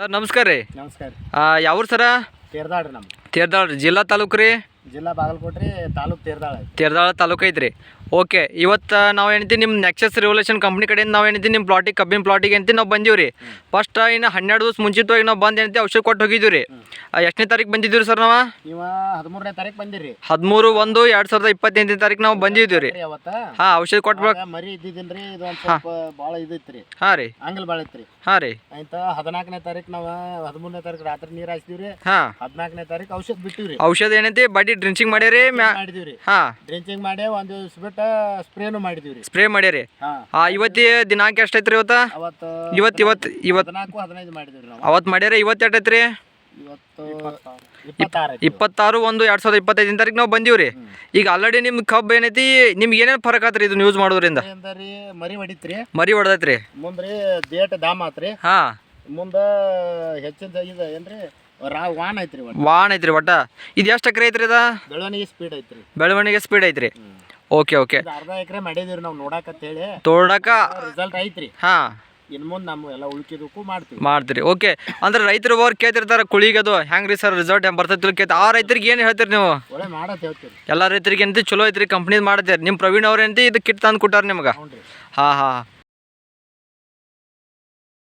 Sir ನಮಸ್ಕಾರ ರೀ. ನಮಸ್ಕಾರ ಯಾವ್ರು ಸರ? ತೇರ್ದಾಳ ನಮ್ಮ ನಮ್ದು. ಜಿಲ್ಲಾ ತಾಲೂಕು ರೀ? ಜಿಲ್ಲಾ ಬಾಗಲಕೋಟೆ ರೀ ತಾಲೂಕು ತೇರ್ದಾಳ ತೇರ್ದಾಳ ತಾಲೂಕು ಐತ್ರಿ. ಓಕೆ ಇವತ್ತು ನಾವು ಏನೈತಿ ನಿಮ್ಮ ನೆಕ್ಸಸ್ ರೆವಲ್ಯೂಷನ್ ಕಂಪ್ನಿ ಕಡೆಯಿಂದ ನಾವು ಏನೈತಿ ನಿಮ್ಮ ಪ್ಲಾಟಿಗೆ ಕಬ್ಬಿನ ಪ್ಲಾಟಿಗೆ ಅಂತ ನಾವು ಬಂದೀವಿ ರೀ ಫಸ್ಟ್ ಇನ್ನು ಹನ್ನೆರಡು ದಿವಸ ಮುಂಚಿತವಾಗಿ ನಾವು ಬಂದು ಏನೈತಿ ಔಷಧ ಕೊಟ್ಟು ಹೋಗಿದ್ವಿ ರೀ ಎಷ್ಟನೇ ತಾರೀಕು ಬಂದಿದ್ದೀವಿ ರೀ ಸರ್ ನಾವು? ನೀವು ಹದಿಮೂರನೇ ತಾರೀಕು ಬಂದಿರಿ. ಹದಿಮೂರು ಒಂದು ಎರಡು ಸಾವಿರದ ಇಪ್ಪತ್ತೆಂಟನೇ ತಾರೀಕು ನಾವು ಬಂದಿದ್ದೀವಿ ರೀ ಹಾಂ ಔಷಧ ಕೊಟ್ಟು ಮರಿ ಮರಿ ರೀ ಇದು ಒಂದು ಸ್ವಲ್ಪ ಭಾಳ ರೀ ಹಾಂ ರೀ. ಹಂಗಲ್ ಭಾಳ ಇತ್ರಿ. ಹಾಂ ರೀ. ಆಯ್ತ ಹದಿನಾಲ್ಕನೇ ತಾರೀಕು ನಾವು ಹದಿಮೂರನೇ ತಾರೀಕು ರಾತ್ರಿ ನೀರು ಹಾಯ್ಸಿದ್ವಿ ರೀ ಹಾಂ. ಹದಿನಾಲ್ಕನೇ ತಾರೀಕು ಔಷಧ ಬಿಟ್ಟಿವಿ ರೀ ಔಷಧ ಏನೈತಿ ಬಡ್ಡಿ ಡ್ರಿಂಚಿಂಗ್ ಮಾಡ್ಯಾರಿ ಹಾ. ಡ್ರಿಂಚಿಂಗ್ ಮಾಡಿ ಒಂದು ದಿವಸ ಬಿಟ್ಟು ಸ್ಪ್ರೇನು ಮಾಡಿದ್ವಿ ಸ್ಪ್ರೇ ಮಾಡ್ಯಾರಿ ಹಾಂ. ಹಾಂ ಇವತ್ತಿ ದಿನಾಂಕ ಎಷ್ಟೈತ್ರಿ ಇವತ್ತು? ಅವತ್ತು ಇವತ್ತು ಇವತ್ತು ಇವತ್ತು. ಹದಿನಾಲ್ಕು ಹದಿನೈದು ನಾವು. ಅವತ್ತು ಮಾಡ್ಯಾರ ಇವತ್ತು ಎಷ್ಟೈತ್ರಿ? ಇವತ್ತು ಇಪ್ಪತ್ತಾರು ಐತಿ ಇಪ್ಪತ್ತಾರು ಒಂದು ಎರಡು ಸಾವಿರದ ಇಪ್ಪತ್ತೈದನೇ ತಾರೀಕು ನಾವು ಬಂದೀವಿ ರೀ. ಈಗ ಆಲ್ರೆಡಿ ನಿಮ್ಮ ಕಬ್ಬು ಏನೈತಿ ನಿಮ್ಗೆ ಏನೇನು ಫರಕ್ ಆತ್ರಿ ಇದನ್ನ ಯೂಸ್ ಮಾಡೋದ್ರಿಂದ? ರೀ ಮರಿ ಹೊಡಿತ್ರಿ. ಮರಿ ಹೊಡೆದೈತ್ರಿ. ಮುಂದ್ರಿ ದೇಟ್ ದಾಮ ಆತ್ರಿ. ಹಾ. ಮುಂದ ಹೆಚ್ಚಿನ ಇದು ಏನ್ರಿ ವಾನ್ ಐತ್ರಿ ಒಟ್ಟು. ವಾನ್ ಐತ್ರಿ ಒಟ್ಟ? ಇದು ಎಷ್ಟು ಎಕರೆ ಐತ್ರಿ ಅದ ಬೆಳವಣಿಗೆ ಸ್ಪೀಡ್ ಐತ್ರಿ. ಬೆಳವಣಿಗೆ ಸ್ಪೀಡ್ ಐತ್ರಿ. Okay okay. ಅರ್ಧ ಎಕರೆ ಮಾಡಿದೀವಿ ನಾವು ನೋಡಾಕಂತ ಹೇಳಿ ತೋಡಕ ರಿಸಲ್ಟ್ ಐತ್ರಿ. ಹಾ. ಇನ್ನು ಮುಂದೆ ನಮ್ಮ ಎಲ್ಲ ಉಳ್ಕಿದಕ್ಕೂ ಮಾಡ್ತೀವಿ. ಮಾಡ್ತೀರಿ. ಓಕೆ. ಅಂದ್ರೆ ರೈತರು ಅವ್ರು ಕೇಳ್ತಿರ್ತಾರೆ ಕುಳಿಗದು ಹೆಂಗೆ ರೀ ಸರ್ ರಿಸಲ್ಟ್ ಹೆಂಗೆ ಬರ್ತೈತಿ ಕೇಳ್ತಿ ಆ ರೈತರಿಗೆ ಏನು ಹೇಳ್ತೀರಿ ನೀವು? ಒಳ್ಳೆ ಮಾಡತ್ ಹೇಳ್ತೀರಿ. ಎಲ್ಲ ರೈತರಿಗೆ ಅಂತ ಚಲೋ ಐತ್ರಿ ಕಂಪ್ನಿ ಮಾಡ್ತೀರಿ ನಿಮ್ಮ ಪ್ರವೀಣ್ ಅವ್ರು ಏನಂತ ಇದು ಕಿಟ್ ತಂದು ಕೊಟ್ಟಾರ ನಿಮ್ಗೆ? ಹಾಂ ಹಾಂ.